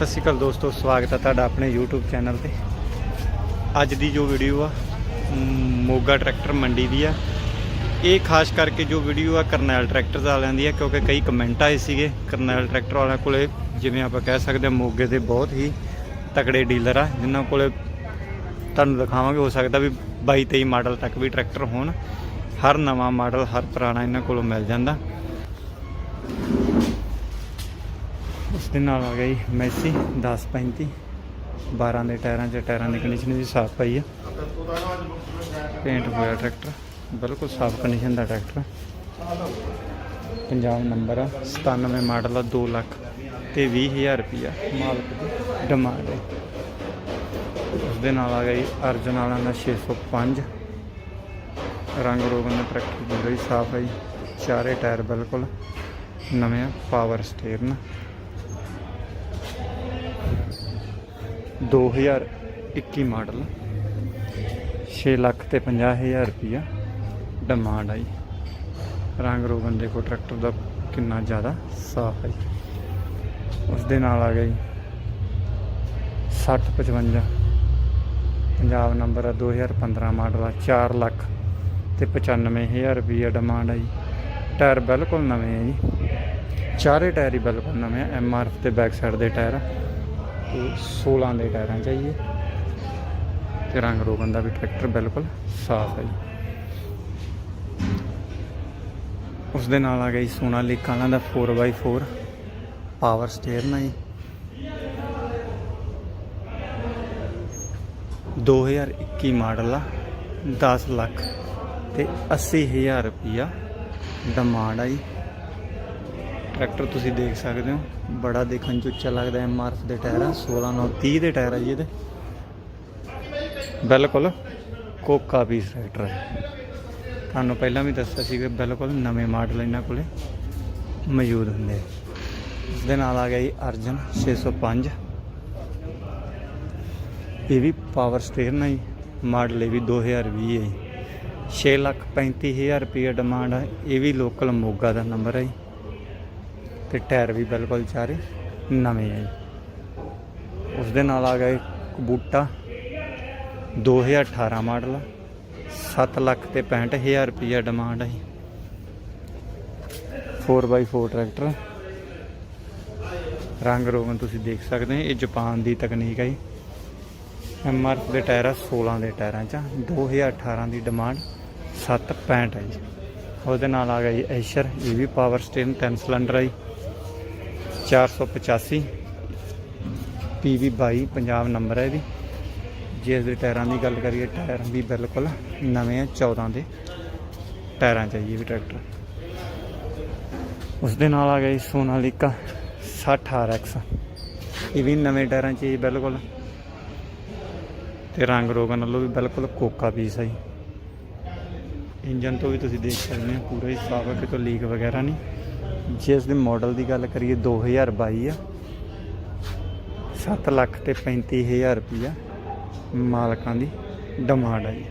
ਸਤਿ ਸ਼੍ਰੀ ਅਕਾਲ ਦੋਸਤੋ ਸਵਾਗਤ ਹੈ ਤੁਹਾਡਾ ਆਪਣੇ YouTube ਚੈਨਲ ਤੇ। ਅੱਜ ਦੀ ਜੋ ਵੀਡੀਓ ਆ ਮ, ਮੋਗਾ ਟਰੈਕਟਰ ਮੰਡੀ ਦੀ ਆ। ਇਹ ਖਾਸ ਕਰਕੇ ਜੋ ਵੀਡੀਓ ਆ ਕਰਨੈਲ ਟਰੈਕਟਰਸ ਵਾਲਿਆਂ ਦੀ ਆ ਕਿਉਂਕਿ ਕਈ ਕਮੈਂਟ ਆਏ ਸੀਗੇ ਕਰਨੈਲ ਟਰੈਕਟਰ ਵਾਲਿਆਂ ਕੋਲੇ ਜਿਵੇਂ ਆਪਾਂ ਕਹਿ ਸਕਦੇ ਹਾਂ ਮੋਗੇ ਦੇ ਬਹੁਤ ਹੀ ਤਕੜੇ ਡੀਲਰ ਆ ਜਿਨ੍ਹਾਂ ਕੋਲੇ ਤੁਹਾਨੂੰ ਦਿਖਾਵਾਂਗੇ ਹੋ ਸਕਦਾ ਵੀ 22 23 ਮਾਡਲ ਤੱਕ ਵੀ ਟਰੈਕਟਰ ਹੋਣ। ਹਰ ਨਵਾਂ ਮਾਡਲ ਹਰ ਪੁਰਾਣਾ ਇਹਨਾਂ ਕੋਲੋਂ ਮਿਲ ਜਾਂਦਾ। ਦੇ ਨਾਲ ਆ ਗਈ ਮੈਸੀ 1035 12 ਦੇ ਟਾਇਰਾਂ 'ਚ, ਟਾਇਰਾਂ ਦੀ ਕੰਡੀਸ਼ਨ ਵੀ ਸਾਫ਼ ਪਈ ਆ। ਪੇਂਟ ਹੋਇਆ ਟਰੈਕਟਰ ਬਿਲਕੁਲ ਸਾਫ਼ ਕੰਡੀਸ਼ਨ ਦਾ ਟਰੈਕਟਰ ਪੰਜਾਬ ਨੰਬਰ ਆ 97 ਮਾਡਲ ਆ 2 ਲੱਖ ਤੇ 20000 ਰੁਪਿਆ ਮਾਲਕ ਦੀ ਡਿਮਾਂਡ ਹੈ ਉਸ ਦੇ ਨਾਲ ਆ ਗਈ ਅਰਜਨ ਵਾਲਾ ਦਾ 605 ਰੰਗ ਰੋਗਨ ਦਾ ਟਰੈਕਟਰ ਪੂਰਾ ਹੀ ਸਾਫ਼ ਹੈ ਚਾਰੇ ਟਾਇਰ ਬਿਲਕੁਲ ਨਵੇਂ ਆ ਪਾਵਰ ਸਟੀਅਰਿੰਗ 2021 ਮਾਡਲ। 6 ਲੱਖ ਤੇ 50000 ਰੁਪਿਆ ਡਿਮਾਂਡ ਆਈ। ਰੰਗ ਰੋਗਨ ਦੇਖੋ ਟਰੈਕਟਰ ਦਾ ਕਿੰਨਾ ਜ਼ਿਆਦਾ ਸਾਫ਼ ਹੈ। ਉਸ ਦੇ ਨਾਲ ਆ ਗਈ 6055 ਪੰਜਾਬ ਨੰਬਰ ਆ 2015 ਮਾਡਲ ਆ 4 ਲੱਖ ਤੇ 95000 ਰੁਪਿਆ ਡਿਮਾਂਡ ਆਈ। ਟਾਇਰ ਬਿਲਕੁਲ ਨਵੇਂ ਆ ਜੀ। ਚਾਰੇ ਟਾਇਰ ਹੀ ਬਿਲਕੁਲ ਨਵੇਂ ਆ ਐਮ ਆਰ ਐਫ ਤੇ ਬੈਕ ਸਾਈਡ ਦੇ ਟਾਇਰ ਆ। ਤੇ 16 ਦੇ ਟਾਇਰਾਂ ਚਾਹੀਏ ਤੇ ਰੰਗ ਰੋਗਨ ਦਾ ਵੀ ਟਰੈਕਟਰ ਬਿਲਕੁਲ ਸਾਫ਼ ਹੈ ਜੀ। ਉਸ ਦੇ ਨਾਲ ਆ ਗਈ ਸੋਨਾ ਵਾਲਾ ਦਾ 4x4 ਪਾਵਰ ਸਟੇਅਰ ਹੈ ਜੀ। 2021 ਮਾਡਲ ਆ 10 ਲੱਖ ਤੇ 80000 ਰੁਪਿਆ ਡਿਮਾਂਡ ਆ ਜੀ। ਟਰੈਕਟਰ ਤੁਸੀਂ ਦੇਖ ਸਕਦੇ ਹੋ। ਬੜਾ ਦੇਖਣ ਚ ਉੱਚਾ ਲੱਗਦਾ ਹੈ ਐਮਆਰਐਫ ਦੇ ਟਾਇਰ ਆ 16 ਨਾਲ 30 ਦੇ ਟਾਇਰ ਆ ਜੀ ਇਹਦੇ। ਬਿਲਕੁਲ ਕੋਕਾ ਪੀਸ ਟਰੈਕਟਰ ਹੈ। ਤੁਹਾਨੂੰ ਪਹਿਲਾਂ ਵੀ ਦੱਸਿਆ ਸੀ ਕਿ ਬਿਲਕੁਲ ਨਵੇਂ ਮਾਡਲ ਇਹਨਾਂ ਕੋਲੇ ਮੌਜੂਦ ਹੁੰਦੇ ਇਸ ਦੇ ਨਾਲ ਆ ਗਿਆ ਜੀ ਅਰਜਨ 605 ਇਹ ਵੀ ਪਾਵਰ ਸਟੇਅਰ ਹੈ ਜੀ। ਮਾਡਲ ਇਹ ਵੀ 2020 ਹੈ ਜੀ। 6 ਲੱਖ 35000 ਰੁਪਏ ਡਿਮਾਂਡ ਹੈ ਇਹ ਵੀ ਲੋਕਲ ਮੋਗਾ ਦਾ ਨੰਬਰ ਹੈ ਜੀ। ਤੇ ਟਾਇਰ ਵੀ ਬਿਲਕੁਲ ਚਾਰੇ ਨਵੇਂ ਹੈ ਜੀ। ਉਸ ਦੇ ਨਾਲ ਆ ਗਿਆ ਇੱਕ ਬੂਟਾ 2018 ਮਾਡਲ 7 ਲੱਖ ਤੇ 65000 ਰੁਪਏ ਡਿਮਾਂਡ ਹੈ 4x4 ਟਰੈਕਟਰ ਰੰਗ ਰੋਗਨ ਤੁਸੀਂ ਦੇਖ ਸਕਦੇ ਹੋ, ਇਹ ਜਾਪਾਨ ਦੀ ਤਕਨੀਕ ਹੈ ਜੀ। ਐਮਆਰਐਫ ਦੇ ਟਾਇਰ ਆ 16 ਦੇ ਟਾਇਰਾਂ 'ਚ 2018 ਦੀ ਡਿਮਾਂਡ 765 ਹੈ ਜੀ। ਉਹਦੇ ਨਾਲ ਆ ਗਿਆ ਜੀ ਐਸ਼ਰ ਇਹ ਵੀ ਪਾਵਰ ਸਟੇਸ਼ਨ 3 ਸਿਲੰਡਰ ਹੈ ਜੀ। 485 PV 22 ਪੰਜਾਬ ਨੰਬਰ ਹੈ ਇਹਦੀ। ਜੇ ਇਸ ਦੇ ਟਾਇਰਾਂ ਦੀ ਗੱਲ ਕਰੀਏ, ਟਾਇਰ ਵੀ ਬਿਲਕੁਲ ਨਵੇਂ ਆ 14 ਦੇ। ਟਾਇਰਾਂ ਚ ਹੈ ਜੀ ਵੀ ਟਰੈਕਟਰ। ਉਸ ਦੇ ਨਾਲ ਆ ਗਿਆ ਜੀ ਸੋਨਾਲੀਕਾ 60 RX ਇਹ ਵੀ ਨਵੇਂ ਟਾਇਰਾਂ ਚ ਬਿਲਕੁਲ। ਤੇ ਰੰਗ ਰੋਗਨ ਨਾਲੋਂ ਵੀ ਬਿਲਕੁਲ ਕੋਕਾ ਪੀਸ ਹੈ ਜੀ। ਇੰਜਨ ਤੋਂ ਵੀ ਤੁਸੀਂ ਦੇਖ ਸਕਦੇ ਹੋ, ਪੂਰਾ ਹੀ ਸਾਫ਼ ਹੈ ਕਿਤੋਂ ਲੀਕ ਵਗੈਰਾ ਨਹੀਂ। ਜੇ ਇਸ ਦੇ ਮਾਡਲ ਦੀ ਗੱਲ ਕਰੀਏ 2022 ਆ 7 ਲੱਖ ਤੇ 35000 ਰੁਪਈਆ ਮਾਲਕਾਂ ਦੀ ਡਿਮਾਂਡ ਆ ਜੀ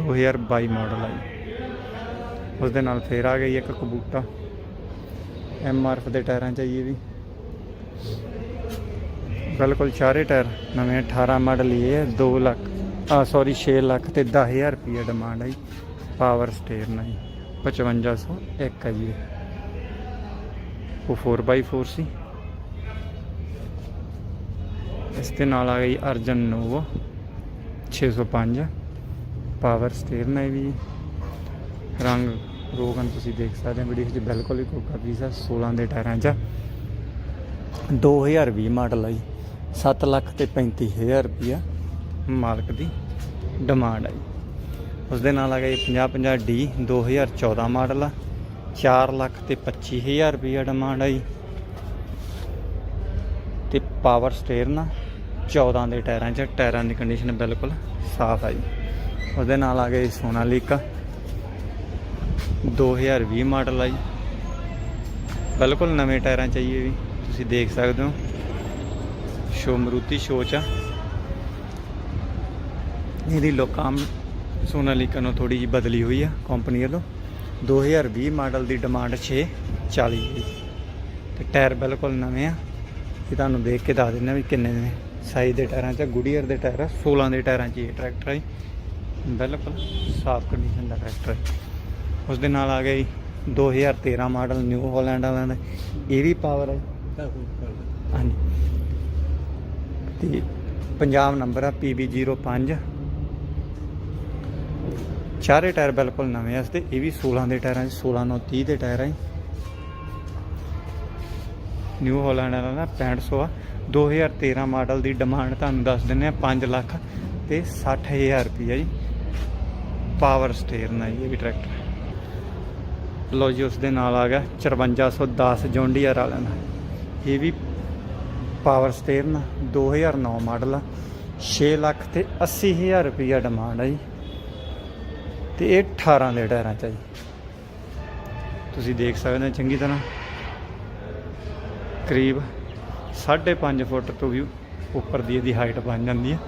2022 ਮਾਡਲ ਆ ਜੀ ਉਸ ਦੇ ਨਾਲ ਫੇਰ ਆ ਗਈ ਇੱਕ ਕਬੂਟਾ ਐਮ ਆਰ ਐਫ ਦੇ ਟਾਇਰਾਂ ਚਾਹੀਏ ਵੀ। ਬਿਲਕੁਲ ਚਾਰੇ ਟਾਇਰ, ਨਵੇਂ 18 ਮਾਡਲ ਹੀ ਹੈ 2 ਲੱਖ, ਆ ਸੌਰੀ 6 ਲੱਖ ਤੇ 10000 ਰੁਪਏ ਡਿਮਾਂਡ ਆ ਜੀ ਪਾਵਰ ਸਟੇਅਰ ਨਾਲ ਜੀ 5501 ਹੈ ਜੀ ਉਹ 4x4 ਸੀ। ਇਸ ਦੇ ਨਾਲ ਆ ਗਈ ਅਰਜਨ ਨੋਵੋ 605 ਪਾਵਰ ਸਟੀਅਰਿੰਗ ਹੈ ਵੀ। ਰੰਗ ਰੋਗਨ ਤੁਸੀਂ ਦੇਖ ਸਕਦੇ ਹੋ ਵੀਡੀਓ 'ਚ ਬਿਲਕੁਲ ਹੀ ਕੋਕਾ ਪੀਸ ਆ 16 ਦੇ ਟਾਇਰਾਂ 'ਚ। 2020 ਮਾਡਲ ਆ ਜੀ 7 ਲੱਖ ਤੇ 35000 ਰੁਪਿਆ ਮਾਲਕ ਦੀ ਡਿਮਾਂਡ ਆਈ ਜੀ। ਉਸ ਦੇ ਨਾਲ ਆ ਗਿਆ 50 50 ਡੀ 2014 ਮਾਡਲ ਆ। 4 ਲੱਖ ਤੇ 25000 ਰੁਪਿਆ ਡਿਮਾਂਡ ਹੈ ਜੀ ਤੇ ਪਾਵਰ ਸਟੀਅਰਿੰਗ ਨਾ 14 ਦੇ ਟਾਇਰਾਂ 'ਚ, ਟਾਇਰਾਂ ਦੀ ਕੰਡੀਸ਼ਨ ਬਿਲਕੁਲ ਸਾਫ਼ ਆਈ ਉਹਦੇ ਨਾਲ ਆ ਗਿਆ ਸੋਨਾਲੀਕਾ 2020 ਮਾਡਲ ਆ ਜੀ ਬਿਲਕੁਲ ਨਵੇਂ ਟਾਇਰਾਂ 'ਚ ਹੀ ਇਹ ਵੀ। ਤੁਸੀਂ ਦੇਖ ਸਕਦੇ ਹੋ। ਸ਼ੋ ਮਰੂਤੀ ਸ਼ੋਚ ਆ। ਇਹਦੀ ਲੁੱਕ ਆਮ ਸੋਨਾਲੀਕਾ ਨੂੰ ਥੋੜੀ ਜਿਹੀ ਬਦਲੀ ਹੋਈ ਆ ਕੰਪਨੀ ਵੱਲੋਂ। 2020 ਮਾਡਲ ਦੀ ਡਿਮਾਂਡ 640 ਦੀ ਤੇ ਟਾਇਰ ਬਿਲਕੁਲ ਨਵੇਂ ਆ। ਇਹ ਤੁਹਾਨੂੰ ਦੇਖ ਕੇ ਦੱਸ ਦਿੰਦੇ ਹਾਂ ਵੀ ਕਿੰਨੇ ਨੇ। ਸਾਈਜ਼ ਦੇ ਟਾਇਰਾਂ 'ਚ ਗੁਡੀਅਰ ਦੇ ਟਾਇਰ ਆ 16 ਦੇ ਟਾਇਰਾਂ 'ਚ ਇਹ ਟਰੈਕਟਰ ਹੈ ਜੀ। ਬਿਲਕੁਲ ਸਾਫ਼ ਕੰਡੀਸ਼ਨ ਦਾ ਟਰੈਕਟਰ ਹੈ ਉਸ ਦੇ ਨਾਲ ਆ ਗਿਆ ਜੀ 2013 ਮਾਡਲ ਨਿਊ ਹਾਲੈਂਡ ਵਾਲਿਆਂ ਦਾ। ਇਹ ਵੀ ਪਾਵਰ ਹੈ ਹਾਂਜੀ। ਤੇ ਪੰਜਾਬ ਨੰਬਰ ਆ PB05 ਚਾਰੇ ਟਾਇਰ ਬਿਲਕੁਲ ਨਵੇਂ ਆ, ਇਸ ਤੇ ਇਹ ਵੀ 16 ਦੇ ਟਾਇਰਾਂ 'ਚ 16 9 30 ਦੇ ਟਾਇਰ ਆ ਜੀ ਨਿਊ ਹਾਲੈਂਡ ਵਾਲਾ ਨਾ 6500 ਆ। 2013 ਮਾਡਲ ਦੀ ਡਿਮਾਂਡ ਤੁਹਾਨੂੰ ਦੱਸ ਦਿੰਨੇ ਆ 5 ਲੱਖ ਤੇ 60000 ਰੁਪਈਆ ਜੀ। ਪਾਵਰ ਸਟੇਅਰ ਨਾਲ ਜੀ, ਇਹ ਵੀ ਟਰੈਕਟਰ ਲੋ ਜੀ, ਉਸ ਦੇ ਨਾਲ ਆ ਗਿਆ 5410 ਜੌਂਡੀਅਰ ਵਾਲਿਆਂ ਦਾ। ਇਹ ਵੀ ਪਾਵਰ ਸਟੇਅਰ ਸਟੀਅਰਿੰਗ 2009 ਮਾਡਲ ਆ। 6 ਲੱਖ ਤੇ 80000 ਰੁਪਈਆ ਡਿਮਾਂਡ ਆ ਜੀ। ਤੇ ਇਹ 18 ਦੇ ਟਾਇਰਾਂ ਚ ਆ ਜੀ। ਤੁਸੀਂ ਦੇਖ ਸਕਦੇ ਹੋ ਚੰਗੀ ਤਰ੍ਹਾਂ। ਕਰੀਬ 5.5 ਫੁੱਟ ਤੋਂ ਵੀ ਉੱਪਰ ਦੀ ਇਹਦੀ ਹਾਈਟ ਬਣ ਜਾਂਦੀ ਹੈ।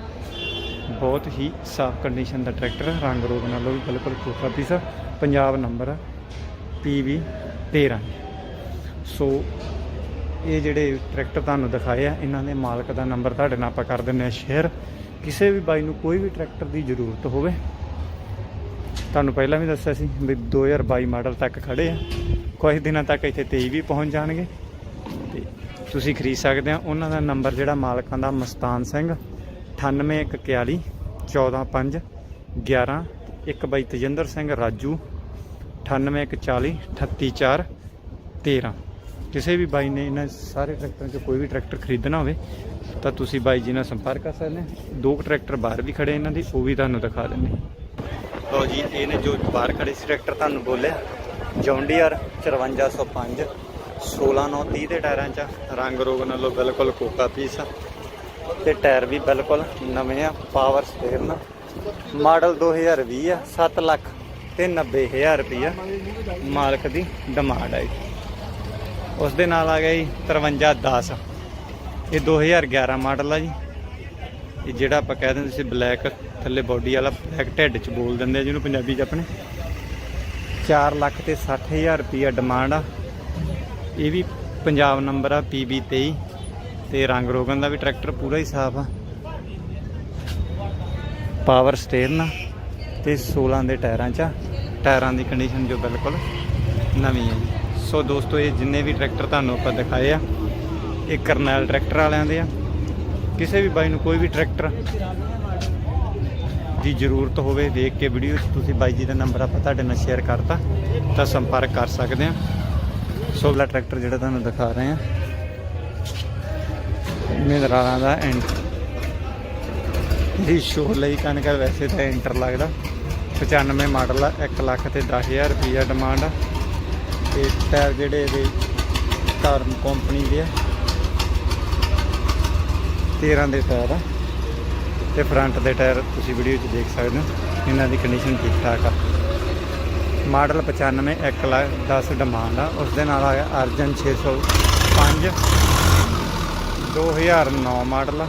ਬਹੁਤ ਹੀ ਸਾਫ਼ ਕੰਡੀਸ਼ਨ ਦਾ ਟਰੈਕਟਰ ਹੈ ਰੰਗ ਰੋਗ ਨਾਲੋਂ ਵੀ ਬਿਲਕੁਲ ਕੋਕਾ ਪੀਸ ਆ। ਪੰਜਾਬ ਨੰਬਰ ਆ PV 13 ਸੋ ਇਹ ਜਿਹੜੇ ਟਰੈਕਟਰ ਤੁਹਾਨੂੰ ਦਿਖਾਏ ਆ, ਇਹਨਾਂ ਦੇ ਮਾਲਕ ਦਾ ਨੰਬਰ ਤੁਹਾਡੇ ਨਾਲ ਆਪਾਂ ਕਰ ਦਿੰਨੇ ਆ ਸ਼ੇਅਰ ਕਿਸੇ ਵੀ ਬਾਈ ਨੂੰ ਕੋਈ ਵੀ ਟਰੈਕਟਰ ਦੀ ਜ਼ਰੂਰਤ ਹੋਵੇ ਤੁਹਾਨੂੰ ਪਹਿਲਾਂ ਵੀ ਦੱਸਿਆ ਸੀ ਵੀ 2022 ਮਾਡਲ ਤੱਕ ਖੜੇ ਆ। ਕੁਝ ਦਿਨਾਂ ਤੱਕ ਇੱਥੇ 23 ਵੀ ਪਹੁੰਚ ਜਾਣਗੇ। ਤੇ ਤੁਸੀਂ ਖਰੀਦ ਸਕਦੇ ਆ। ਉਹਨਾਂ ਦਾ ਨੰਬਰ ਜਿਹੜਾ ਮਾਲਕਾਂ ਦਾ ਮਸਤਾਨ ਸਿੰਘ 9841 145 11 ਇੱਕ ਬਾਈ ਤਜਿੰਦਰ ਸਿੰਘ, ਰਾਜੂ 9840 384 13 ਕਿਸੇ ਵੀ ਬਾਈ ਨੇ ਇਹਨਾਂ ਸਾਰੇ ਟਰੈਕਟਰਾਂ 'ਚੋਂ ਕੋਈ ਵੀ ਟਰੈਕਟਰ ਖਰੀਦਣਾ ਹੋਵੇ, ਤਾਂ ਤੁਸੀਂ ਬਾਈ ਜੀ ਨਾਲ ਸੰਪਰਕ ਕਰ ਸਕਦੇ ਹੋ ਦੋ ਕੁ ਟਰੈਕਟਰ ਬਾਹਰ ਵੀ ਖੜੇ ਇਹਨਾਂ ਦੀ, ਉਹ ਵੀ ਤੁਹਾਨੂੰ ਦਿਖਾ ਦਿੰਦੇ ਲੋ ਜੀ ਇਹਨੇ ਜੋ ਬਾਹਰ ਖੜੇ ਸੀ ਟਰੈਕਟਰ ਤੁਹਾਨੂੰ ਬੋਲਿਆ। ਜੌਂਡੀਆਰ 5405 16930 ਦੇ ਟਾਇਰਾਂ 'ਚ ਰੰਗ ਰੋਗ ਨਾਲੋਂ ਬਿਲਕੁਲ ਕੋਕਾ ਪੀਸ ਆ। ਤੇ ਟਾਇਰ ਵੀ ਬਿਲਕੁਲ ਨਵੇਂ ਆ ਪਾਵਰ ਸਟੀਅਰਿੰਗ ਮਾਡਲ 2020 ਆ 7 ਲੱਖ ਤੇ 90000 ਰੁਪਈਆ ਮਾਲਕ ਦੀ ਡਿਮਾਂਡ ਆ ਜੀ। ਉਸ ਦੇ ਨਾਲ ਆ ਗਿਆ ਜੀ 5310 ਇਹ 2011 ਮਾਡਲ ਆ ਜੀ। ਇਹ ਜਿਹੜਾ ਆਪਾਂ ਕਹਿ ਦਿੰਦੇ ਸੀ ਬਲੈਕ ਥੱਲੇ ਬਾਡੀ ਵਾਲਾ ਬਲੈਕ ਢਿੱਡ ਚ ਬੋਲ ਦਿੰਦੇ ਆ ਜਿਹਨੂੰ ਪੰਜਾਬੀ ਚ ਆਪਣੇ। 4 ਲੱਖ ਤੇ 60000 ਰੁਪਈਆ ਡਿਮਾਂਡ ਆ। ਇਹ ਵੀ ਪੰਜਾਬ ਨੰਬਰ ਆ PB 23 ਤੇ ਰੰਗ ਰੋਗਨ ਦਾ ਵੀ ਟਰੈਕਟਰ ਪੂਰਾ ਹੀ ਸਾਫ਼ ਆ। ਪਾਵਰ ਸਟੀਅਰਿੰਗ ਤੇ 16 ਦੇ ਟਾਇਰਾਂ 'ਚ ਆ। ਟਾਇਰਾਂ ਦੀ ਕੰਡੀਸ਼ਨ ਜੋ ਬਿਲਕੁਲ ਨਵੀਂ ਹੈ ਸੋ ਦੋਸਤੋ, ਇਹ ਜਿੰਨੇ ਵੀ ਟਰੈਕਟਰ ਤੁਹਾਨੂੰ ਆਪਾਂ ਦਿਖਾਏ ਆ, ਇਹ ਕਰਨੈਲ ਟਰੈਕਟਰ ਵਾਲਿਆਂ ਦੇ ਆ। ਕਿਸੇ ਵੀ ਬਾਈ ਨੂੰ ਕੋਈ ਵੀ ਟਰੈਕਟਰ ਦੀ ਜ਼ਰੂਰਤ ਹੋਵੇ ਦੇਖ ਕੇ ਵੀਡੀਓ 'ਚ ਤੁਸੀਂ ਬਾਈ ਜੀ ਦਾ ਨੰਬਰ ਆਪਾਂ ਤੁਹਾਡੇ ਨਾਲ ਸ਼ੇਅਰ ਕਰਤਾ, ਤਾਂ ਸੰਪਰਕ ਕਰ ਸਕਦੇ ਆ ਸੋ ਅਗਲਾ ਟਰੈਕਟਰ ਜਿਹੜਾ ਤੁਹਾਨੂੰ ਦਿਖਾ ਰਹੇ ਆ ਮਹਿੰਦਰਾਲਾਂ ਦਾ ਐਂਡ ਇਹ ਸ਼ੋਅ ਲਈ ਕਣਕ ਵੈਸੇ ਤਾਂ ਐਂਟਰ ਲੱਗਦਾ। 95 ਮਾਡਲ ਆ 1 ਲੱਖ ਤੇ 10000 ਰੁਪਈਆ ਡਿਮਾਂਡ ਆ। ਤੇ ਟਾਇਰ ਜਿਹੜੇ ਇਹਦੇ ਧਰਮ ਕੰਪਨੀ ਦੇ ਆ। 13 ਦੇ ਟਾਇਰ ਆ। ਤੇ ਫਰੰਟ ਦੇ ਟਾਇਰ ਤੁਸੀਂ ਵੀਡੀਓ 'ਚ ਦੇਖ ਸਕਦੇ ਹੋ। ਇਹਨਾਂ ਦੀ ਕੰਡੀਸ਼ਨ ਠੀਕ ਠਾਕ ਆ। ਮਾਡਲ 95 1 ਲੱਖ 10 ਡਿਮਾਂਡ ਆ। ਉਸ ਦੇ ਨਾਲ ਆ ਗਿਆ ਅਰਜਨ 605 2009 ਮਾਡਲ ਆ।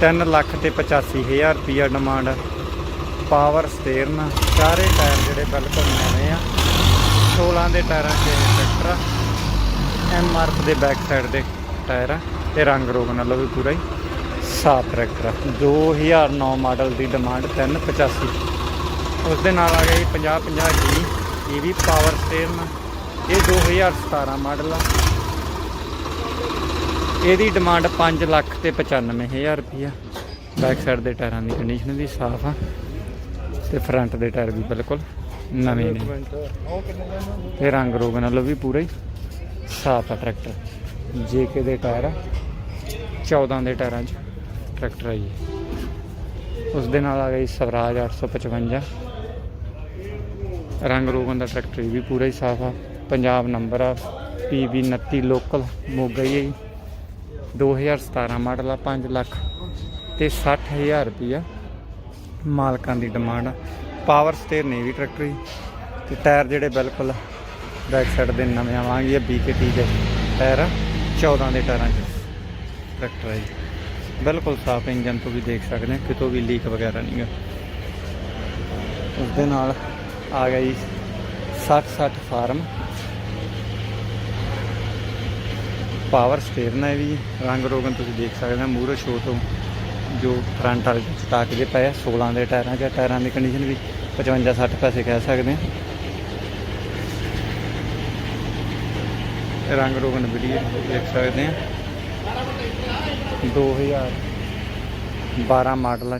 3 ਲੱਖ ਤੇ 85000 ਰੁਪਿਆ ਡਿਮਾਂਡ ਆ। ਪਾਵਰ ਸਟੀਅਰਿੰਗ ਸਾਰੇ ਟਾਇਰ ਜਿਹੜੇ ਬਿਲਕੁਲ ਨਵੇਂ ਆ। 16 ਦੇ ਟਾਇਰਾਂ 'ਚ ਇਹ ਟਰੈਕਟਰ ਆ। ਐਮ ਆਰ ਦੇ ਬੈਕ ਸਾਈਡ ਦੇ ਟਾਇਰ ਆ। ਤੇ ਰੰਗ ਰੋਗ ਨਾਲੋਂ ਵੀ ਪੂਰਾ ਹੀ। ਸਾਫ਼ ਟਰੈਕਟਰ ਆ 2009 ਮਾਡਲ ਦੀ ਡਿਮਾਂਡ 385 ਉਸ ਦੇ ਨਾਲ ਆ ਗਿਆ ਜੀ 50 50 ਜੀ ਇਹ ਵੀ ਪਾਵਰ ਸਟੀਅਰਿੰਗ ਇਹ 2017 ਮਾਡਲ ਆ। ਇਹਦੀ ਡਿਮਾਂਡ 5 ਲੱਖ ਤੇ 95000 ਰੁਪਈਆ। ਬੈਕ ਸਾਈਡ ਦੇ ਟਾਇਰਾਂ ਦੀ ਕੰਡੀਸ਼ਨ ਵੀ ਸਾਫ਼ ਆ। ਤੇ ਫਰੰਟ ਦੇ ਟਾਇਰ ਵੀ ਬਿਲਕੁਲ ਨਵੇਂ ਨੇ। ਤੇ ਰੰਗ ਰੋਗ ਨਾਲੋਂ ਵੀ ਪੂਰਾ ਹੀ। ਸਾਫ਼ ਆ ਟਰੈਕਟਰ ਜੇਕੇ ਦੇ ਟਾਇਰ ਆ। 14 ਦੇ ਟਾਇਰਾਂ 'ਚ ਟਰੈਕਟਰ ਆ ਜੀ। ਉਸ ਦੇ ਨਾਲ ਆ ਗਈ ਸਵਰਾਜ 855 ਰੰਗ ਰੋਗਨ ਦਾ ਟਰੈਕਟਰ ਵੀ ਪੂਰਾ ਹੀ ਸਾਫ਼ ਆ। ਪੰਜਾਬ ਨੰਬਰ ਆ PB 29 ਲੋਕਲ ਮੋਗਾ ਹੀ ਹੈ ਜੀ। 2017 ਮਾਡਲ ਆ 5 ਲੱਖ ਤੇ 60000 ਰੁਪਈਆ ਮਾਲਕਾਂ ਦੀ ਡਿਮਾਂਡ ਆ। ਪਾਵਰ ਸਟੇਅਰ ਨੇ ਵੀ ਟਰੈਕਟਰ ਹੀ ਤੇ ਟਾਇਰ ਜਿਹੜੇ ਬਿਲਕੁਲ ਬੈਕ ਸਾਈਡ ਦੇ ਨਵੇਂ ਆਵਾਂਗੇ BKT ਦੇ ਟਾਇਰ ਆ, 14 ਦੇ ਟਾਇਰਾਂ 'ਚ। ਟਰੈਕਟਰ ਹੈ ਜੀ। ਬਿਲਕੁਲ ਸਾਫ਼ ਇੰਜਨ ਤੋਂ ਵੀ ਦੇਖ ਸਕਦੇ ਹਾਂ ਕਿਤੋਂ ਵੀ ਲੀਕ ਵਗੈਰਾ ਨਹੀਂ ਗਾ। ਉਸ ਦੇ ਨਾਲ ਆ ਗਿਆ ਜੀ 60 60 ਫਾਰਮ। ਪਾਵਰ ਸਟੀਅਰਿੰਗ ਹੈ ਵੀ ਰੰਗ ਰੋਗਨ ਤੁਸੀਂ ਦੇਖ ਸਕਦੇ ਹੋ ਮੂਹਰੇ ਸ਼ੋ ਤੋਂ ਜੋ ਫਰੰਟ ਵਾਲੇ ਚ ਸਟਾਕ ਦੇ ਪਏ ਆ, 16 ਦੇ ਟਾਇਰਾਂ 'ਚ ਟਾਇਰਾਂ ਦੀ ਕੰਡੀਸ਼ਨ ਵੀ 55 60 ਪੈਸੇ ਕਹਿ ਸਕਦੇ ਆ ਰੰਗ ਰੋਗਨ ਵੀਡੀਓ ਦੇਖ ਸਕਦੇ ਆ 2012 ਮਾਡਲ ਆ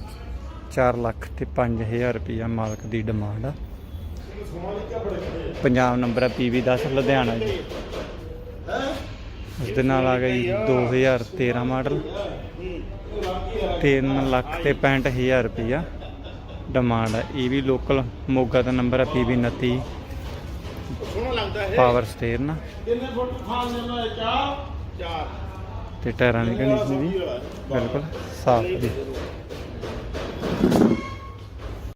4 ਲੱਖ ਤੇ 5000 ਰੁਪਇਆ ਮਾਲਕ ਦੀ ਡਿਮਾਂਡ ਆ। ਪੰਜਾਬ ਨੰਬਰ ਆ PV 10 ਲੁਧਿਆਣਾ ਜੀ। ਉਸ ਦੇ ਨਾਲ ਆ ਗਈ 2013 ਮਾਡਲ। 3 ਲੱਖ ਤੇ 65000 ਰੁਪਇਆ ਡਿਮਾਂਡ ਆ। ਇਹ ਵੀ ਲੋਕਲ ਮੋਗਾ ਦਾ ਨੰਬਰ ਆ PV 29 ਸੋਹਣਾ ਲੱਗਦਾ ਪਾਵਰ ਸਟੀਅਰਿੰਗ ਕਿੰਨੇ ਫੁੱਟ ਖਾਣ ਲੈਣਾ ਹੈ? ਚਾਰ। ਚਾਰ। ਤੇ ਟਾਇਰਾਂ ਦੀ ਕੰਡੀਸ਼ਨ ਵੀ ਬਿਲਕੁਲ ਸਾਫ਼ ਦੀ